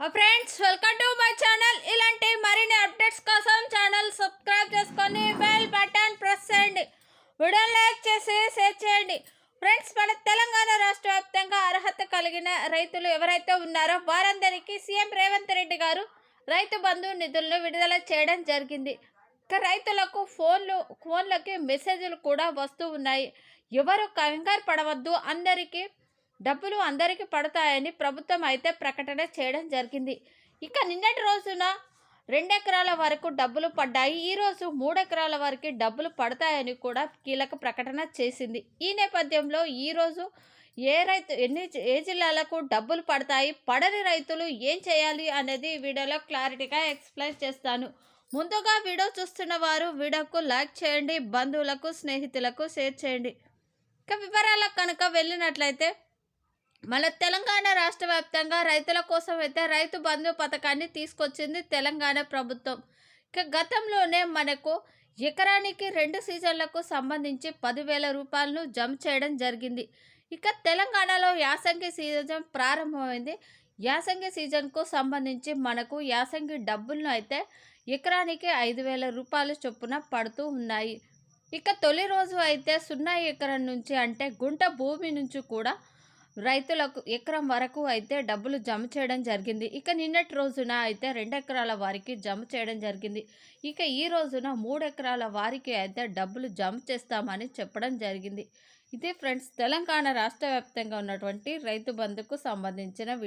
Friends welcome to my channel. ఇలాంటి మరిన్ని updates కోసం ఛానల్ సబ్స్క్రైబ్ చేసుకొని బెల్ బటన్ ప్రెస్ చేయండి. వీడియో లైక్ చేసి షేర్ చేయండి. ఫ్రెండ్స్ మన తెలంగాణ రాష్ట్ర వ్యాప్తంగా అర్హత కలిగిన రైతులు ఎవరైతే ఉన్నారో వారందరికీ సీఎం రేవంత్ రెడ్డి గారు రైతు బంధు నిధులను విడుదల చేయడం జరిగింది. రైతులకు ఫోన్లు ఫోన్లకి మెసేజ్లు కూడా వస్తూ ఉన్నాయి. ఎవరు కంగారు పడవద్దు. అందరికీ డబ్బులు అందరికీ పడతాయని ప్రభుత్వం అయితే ప్రకటన చేయడం జరిగింది. ఇక నిన్నటి రోజున రెండు ఎకరాల వరకు డబ్బులు పడ్డాయి. ఈరోజు మూడు ఎకరాల వరకు డబ్బులు పడతాయని కూడా కీలక ప్రకటన చేసింది. ఈ నేపథ్యంలో ఈరోజు ఏ రైతు ఎన్ని ఏ జిల్లాలకు డబ్బులు పడతాయి పడని రైతులు ఏం చేయాలి అనేది వీడియోలో క్లారిటీగా ఎక్స్ప్లెయిన్ చేస్తాను. ముందుగా వీడియో చూస్తున్న వారు వీడియోకు లైక్ చేయండి బంధువులకు స్నేహితులకు షేర్ చేయండి. ఇక వివరాలకు కనుక వెళ్ళినట్లయితే మన తెలంగాణ రాష్ట్ర వ్యాప్తంగా రైతుల కోసం అయితే రైతు బంధు పథకాన్ని తీసుకొచ్చింది తెలంగాణ ప్రభుత్వం. ఇక గతంలోనే మనకు ఎకరానికి రెండు సీజన్లకు సంబంధించి పదివేల రూపాయలను జమ చేయడం జరిగింది. ఇక తెలంగాణలో యాసంగి సీజన్ ప్రారంభమైంది. యాసంగి సీజన్కు సంబంధించి మనకు యాసంగి డబ్బులను అయితే ఎకరానికి ఐదు వేల రూపాయల చొప్పున పడుతూ ఉన్నాయి. ఇక తొలి రోజు అయితే సున్నా ఎకరం నుంచి అంటే గుంట భూమి నుంచి కూడా రైతులకు ఎకరం వరకు అయితే డబ్బులు జమ చేయడం జరిగింది. ఇక నిన్నటి రోజున అయితే రెండు ఎకరాల వారికి జమ చేయడం జరిగింది. ఇక ఈ రోజున మూడు ఎకరాల వారికి అయితే డబ్బులు జమ చేస్తామని చెప్పడం జరిగింది. ఇది ఫ్రెండ్స్ తెలంగాణ రాష్ట్ర వ్యాప్తంగా ఉన్నటువంటి రైతు బంధుకు సంబంధించిన వీడియో.